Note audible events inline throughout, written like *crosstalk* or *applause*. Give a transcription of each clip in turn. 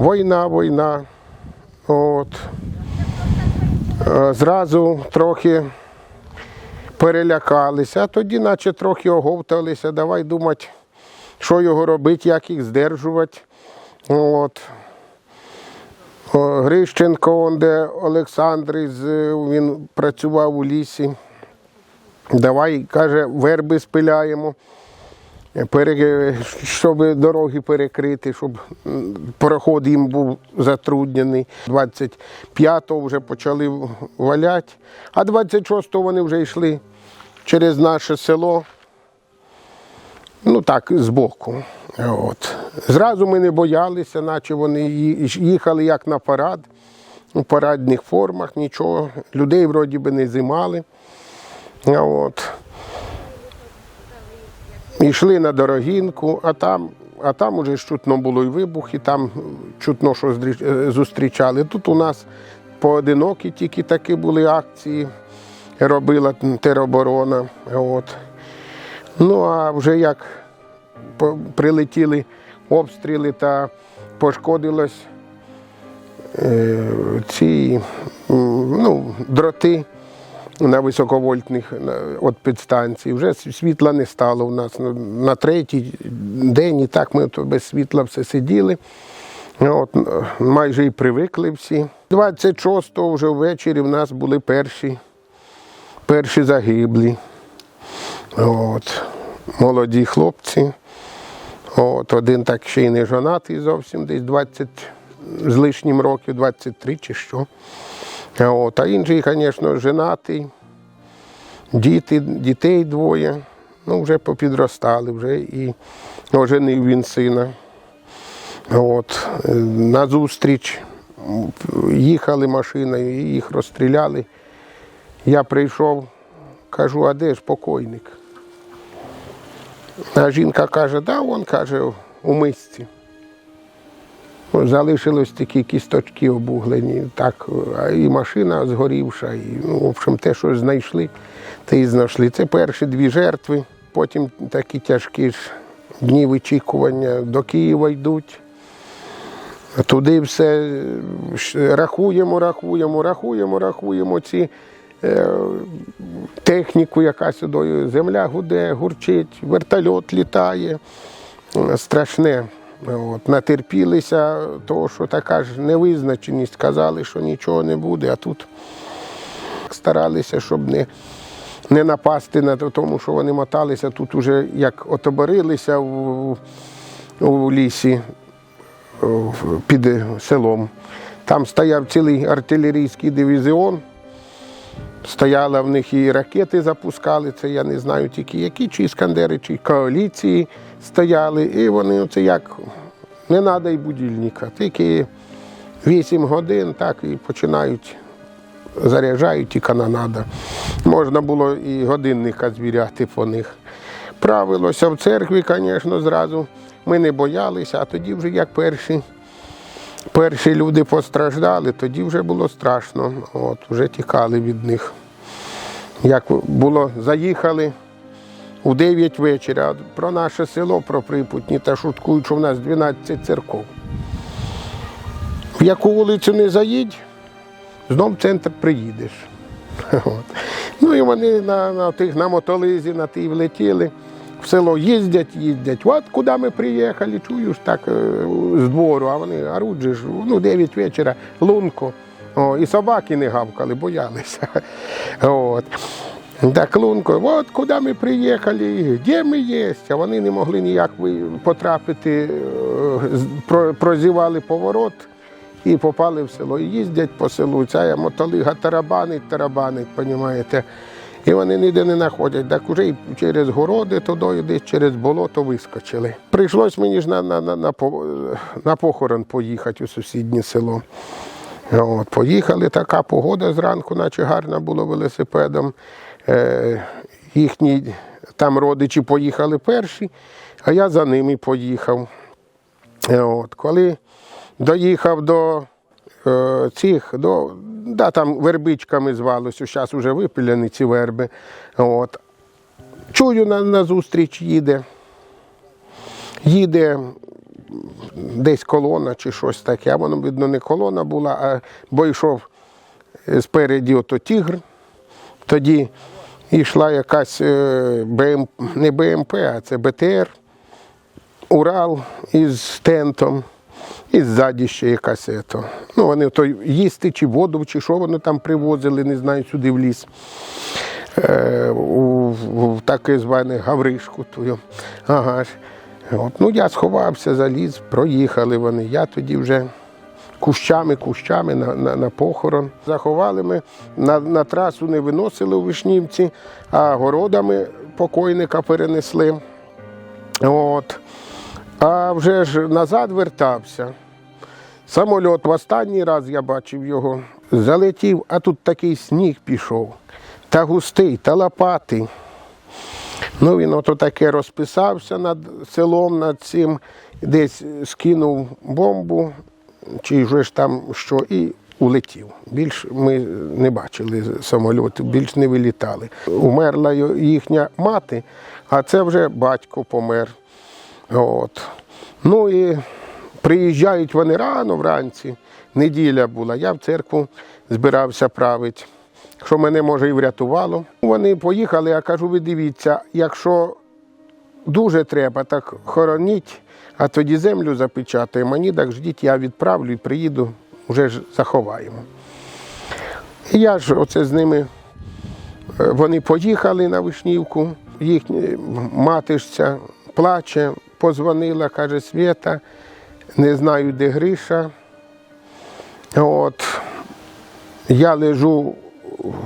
війна, війна. От. Е, Зразу трохи перелякалися, а тоді, наче трохи оговталися, давай думати, що його робити, як їх здержувати. От. Грищенко, он де Олександр, е, він працював у лісі. Давай, каже, верби спиляємо, щоб дороги перекрити, щоб м, переход їм був затруднений. 25-го вже почали валяти, а 26-го вони вже йшли через наше село. Ну так, збоку. От. Зразу ми не боялися, наче вони їхали як на парад, у парадних формах, нічого. Людей вроді би не зимали. От. Йшли на дорогінку, а там, а там уже чутно було і вибух, і там чутно, що е, зустрічали. Тут у нас поодинокі тільки такі були акції, робила тероборона. От. Ну, а вже як прилетіли обстріли та пошкодилось е, ці ну, дроти на високовольтних от підстанцій. Вже світла не стало у нас на, на третій день, і так ми без світла все сиділи. От, майже і привикли всі. 26-го вже ввечері в нас були перші, перші загиблі. От, молоді хлопці. От, один так ще й не жонатий зовсім, десь 20 з лишнім років, 23 чи що. От, а інший, звісно, женатий, діти, дітей двоє. Ну, вже попідростали, вже і оженив він сина. От, е, на зустріч їхали машиною, їх розстріляли. Я прийшов, кажу, а де ж покойник? А жінка каже, да, он каже, у мисці. Ось Залишилось такі кісточки обуглені, так, і машина згорівша, і, ну, в общем, те, що знайшли, те і знайшли. Це перші дві жертви, потім такі тяжкі ж дні вичікування до Києва йдуть. Туди все рахуємо, рахуємо, рахуємо, рахуємо ці е, техніку, яка сюди, земля гуде, гурчить, вертольот літає. Страшне. От, натерпілися, того, що така ж невизначеність, казали, що нічого не буде, а тут старалися, щоб не, не напасти на тому, що вони моталися тут уже як отоборилися в, у лісі під селом. Там стояв цілий артилерійський дивізіон. Стояли в них і ракети запускали, це я не знаю тільки які, чи іскандери, чи коаліції стояли. І вони оце як не треба й будильника. Тільки 8 годин так і починають, заряджають і канонада. Можна було і годинника звіряти по них. Правилося в церкві, звісно, зразу. Ми не боялися, а тоді вже як перші перші люди постраждали, тоді вже було страшно. От, вже тікали від них. Як було, заїхали у 9 вечора про наше село, про Припутні, та шуткують, що в нас 12 церков. В яку вулицю не заїдь, знов в центр приїдеш. *laughs* От. Ну і вони на, на, тих, на мотолизі, на тій влетіли. В село їздять, їздять. От куди ми приїхали, чуєш так е, з двору, а вони ж, ну, 9 вечора, лунко. О, і собаки не гавкали, боялися. *laughs* От. Так лунко, от куди ми приїхали, де ми є? А вони не могли ніяк потрапити, е, прозівали поворот і попали в село. Їздять по селу, ця мотолига тарабанить, тарабанить, розумієте. І вони ніде не знаходять. Так уже і через городи, туди, десь через болото вискочили. Прийшлось мені ж на, на, на, на, на похорон поїхати у сусіднє село. От, поїхали, така погода зранку, наче гарна було велосипедом. Е, їхні там родичі поїхали перші, а я за ними поїхав. Е, От, коли доїхав до е, цих, до, да, там вербичками звалося, зараз вже випиляні ці верби. От. Чую, на, на зустріч їде. Їде десь колона чи щось таке. А воно, видно, не колона була, а бо йшов е, спереді ото тігр. Тоді йшла якась е, БМ, не БМП, а це БТР, Урал із тентом, і ззаді ще якась ето. Ну, вони то їсти чи воду, чи що вони там привозили, не знаю, сюди в ліс. Е, у, в таке зване Гавришку. Твою. Ага. От, ну, я сховався, заліз, проїхали вони. Я тоді вже кущами, кущами на, на, на похорон. Заховали ми, на, на трасу не виносили у Вишнівці, а городами покойника перенесли. От. А вже ж назад вертався. Самольот в останній раз я бачив його. Залетів, а тут такий сніг пішов. Та густий, та лопатий. Ну, він ото таке розписався над селом, над цим, десь скинув бомбу, чи вже ж там що, і улетів. Більш ми не бачили самольотів, більш не вилітали. Умерла їхня мати, а це вже батько помер. От. Ну і приїжджають вони рано вранці, неділя була, я в церкву збирався правити. Що мене може і врятувало. Вони поїхали, я кажу, ви дивіться, якщо дуже треба, так хороніть, а тоді землю запечатаємо. Мені так ждіть, я відправлю і приїду, вже ж заховаємо. І я ж оце з ними. е, Вони поїхали на Вишнівку, їхня матишця плаче, позвонила, каже, Свята, не знаю, де Гриша. От. Я лежу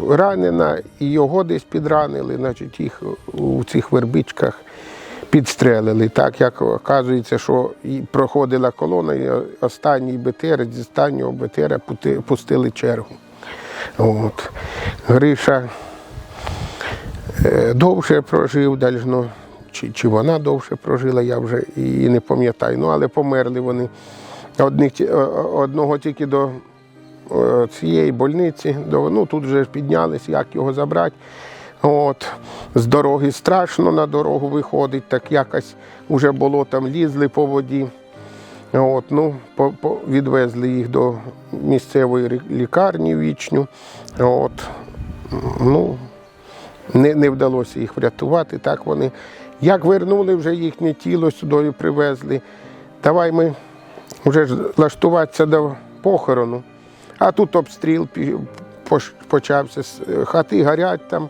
ранена, і його десь підранили, значить їх у цих вербичках підстрелили. Так як оказується, що проходила колона, і останній БТР, з останнього БТР пустили чергу. От. Гриша е, довше прожив, дальжно, чи, чи вона довше прожила, я вже і не пам'ятаю. Ну, але померли вони. Одних, одного тільки до цієї больниці, до, ну тут вже піднялись, як його забрати. От, з дороги страшно на дорогу виходить, так якось вже болотом лізли по воді. От, ну, по, по, відвезли їх до місцевої лікарні вічню. От, ну, не, не вдалося їх врятувати. Так вони, як вернули вже їхнє тіло сюди привезли, давай ми вже ж влаштуватися до похорону. А тут обстріл почався, с- хати горять там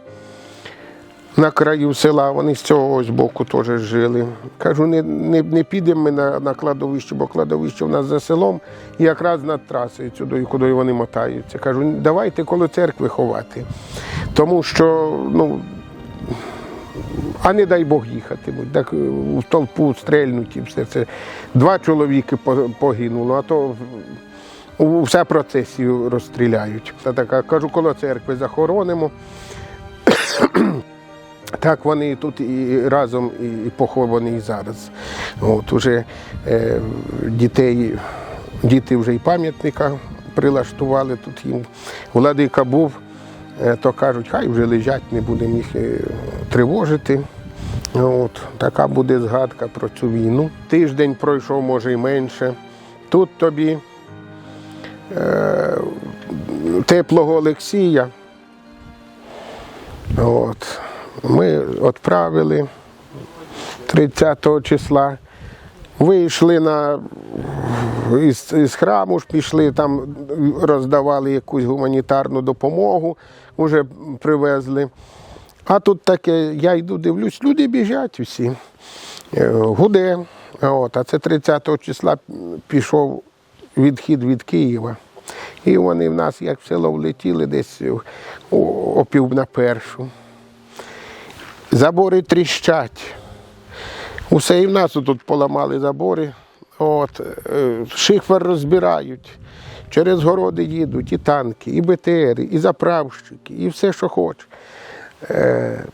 на краю села, вони з цього ось боку теж жили. Кажу, не, не, не підемо ми на, на кладовище, бо кладовище в нас за селом і якраз над трасою сюди, куди вони мотаються. Кажу, давайте коло церкви ховати. Тому що, ну, а не дай Бог їхати. Так е, в толпу стрельнуть і все це. Два чоловіки по- погинуло, а то вся процесію розстріляють. Та така, кажу, коло церкви захоронимо. *coughs* Так вони тут і разом і поховані і зараз. От уже е, дітей, діти вже і пам'ятника прилаштували тут їм. Владика був, то кажуть, хай вже лежать, не будемо їх е, тривожити. От, така буде згадка про цю війну. Тиждень пройшов, може і менше. Тут тобі е, теплого Олексія. От. Ми відправили 30 числа. Вийшли на, із, із храму, ж пішли, там роздавали якусь гуманітарну допомогу, вже привезли. А тут таке, я йду, дивлюсь, люди біжать всі. Е, Гуде. От, а це 30 числа пішов відхід від Києва. І вони в нас, як в село влетіли, десь о, о на першу. Забори тріщать. Усе і в нас тут поламали забори. От, е, шифер розбирають. Через городи їдуть і танки, і БТРи, і заправщики, і все, що хочеш. Е,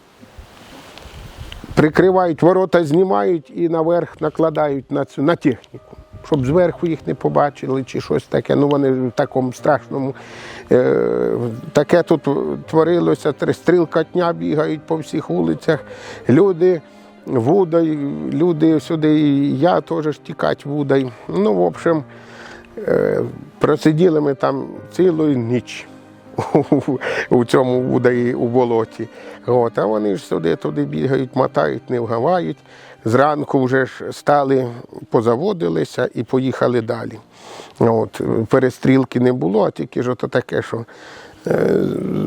прикривають, ворота знімають і наверх накладають на цю на техніку, щоб зверху їх не побачили чи щось таке. Ну вони в такому страшному. Е, таке тут творилося, стрілкатня бігають по всіх вулицях. Люди Вудай, люди сюди, і я теж тікати вудай. Ну, в общем, е, просиділи ми там цілу ніч *laughs* у цьому вудаї, у болоті. От, а вони ж сюди туди бігають, мотають, не вгавають. Зранку вже ж стали, позаводилися і поїхали далі. От, перестрілки не було, а тільки ж ото таке, що е,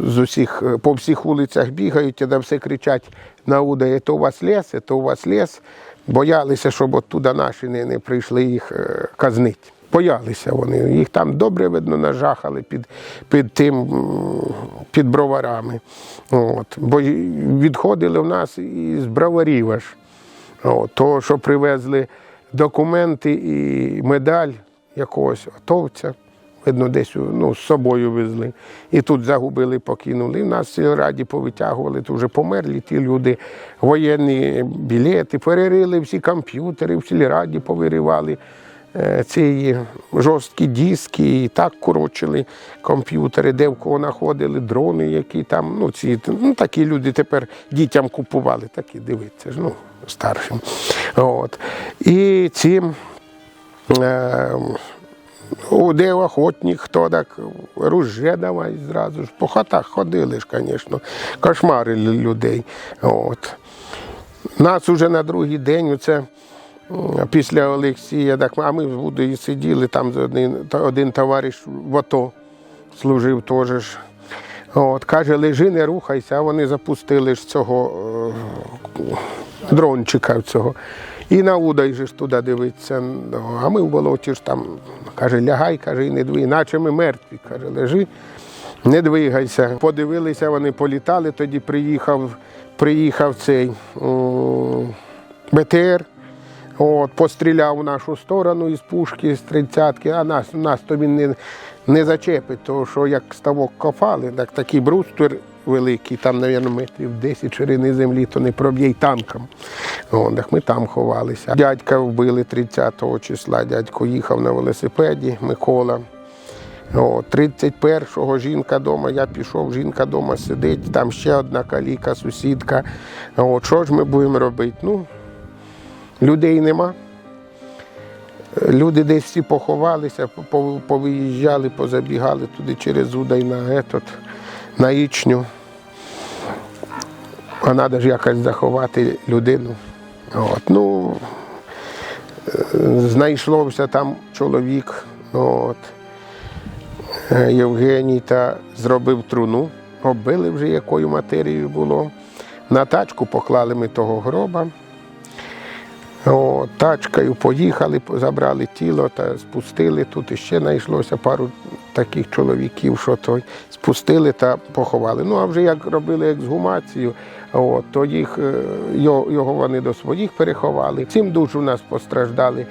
з усіх, по всіх вулицях бігають, і де все кричать на удаї, то у вас ліс, то у вас ліс. Боялися, щоб оттуда наші не, не прийшли їх е, казнити. Боялися вони. Їх там добре видно нажахали під, під тим, під броварами. От. Бо відходили в нас із броварів аж. От. То, що привезли документи і медаль якогось атовця. Видно, десь ну, з собою везли. І тут загубили, покинули. В нас сільраді повитягували, то вже померлі ті люди, воєнні білети, перерили всі комп'ютери, в сільраді повиривали е, ці жорсткі диски, і так коротшили комп'ютери, де в кого знаходили дрони, які там, ну, ці, ну, такі люди тепер дітям купували, такі дивиться ж, ну, старшим. От. І ці. Е, у де охотник, хто так ружє давай зразу ж. По хатах ходили ж, звісно, кошмарили людей. От. Нас уже на другий день, оце, після Олексія, так, а ми в сиділи, там один, один товариш в АТО служив теж. От, каже, лежи, не рухайся, а вони запустили ж цього е, дрончика цього. І на удай же ж туди дивиться. Ну, А ми в болоті ж там, каже, лягай, каже, і не двигай, наче ми мертві. Каже, лежи, не двигайся. Подивилися, вони політали, тоді приїхав, приїхав цей БТР. От, постріляв у нашу сторону із пушки, з тридцятки, а нас, нас то він не, не зачепить, тому що як ставок копали, так такий бруствер великий, там, мабуть, метрів 10 ширини землі, то не проб'є й танком. О, так ми там ховалися. Дядька вбили 30-го числа, дядько їхав на велосипеді, Микола. О, 31-го жінка вдома, я пішов, жінка вдома сидить, там ще одна каліка, сусідка. От, що ж ми будемо робити? Ну, людей нема. Люди десь всі поховалися, повиїжджали, позабігали туди через Удай на етот, на Ічню. А треба ж якось заховати людину. От. Ну, е, знайшлося там чоловік, от, е, Євгеній, та зробив труну, оббили вже якою матерією було. На тачку поклали ми того гроба. О, тачкою поїхали, забрали тіло та спустили. Тут іще знайшлося пару таких чоловіків, що той спустили та поховали. Ну а вже як робили ексгумацію, от, то їх, е, його, вони до своїх переховали. Цим дуже у нас постраждали.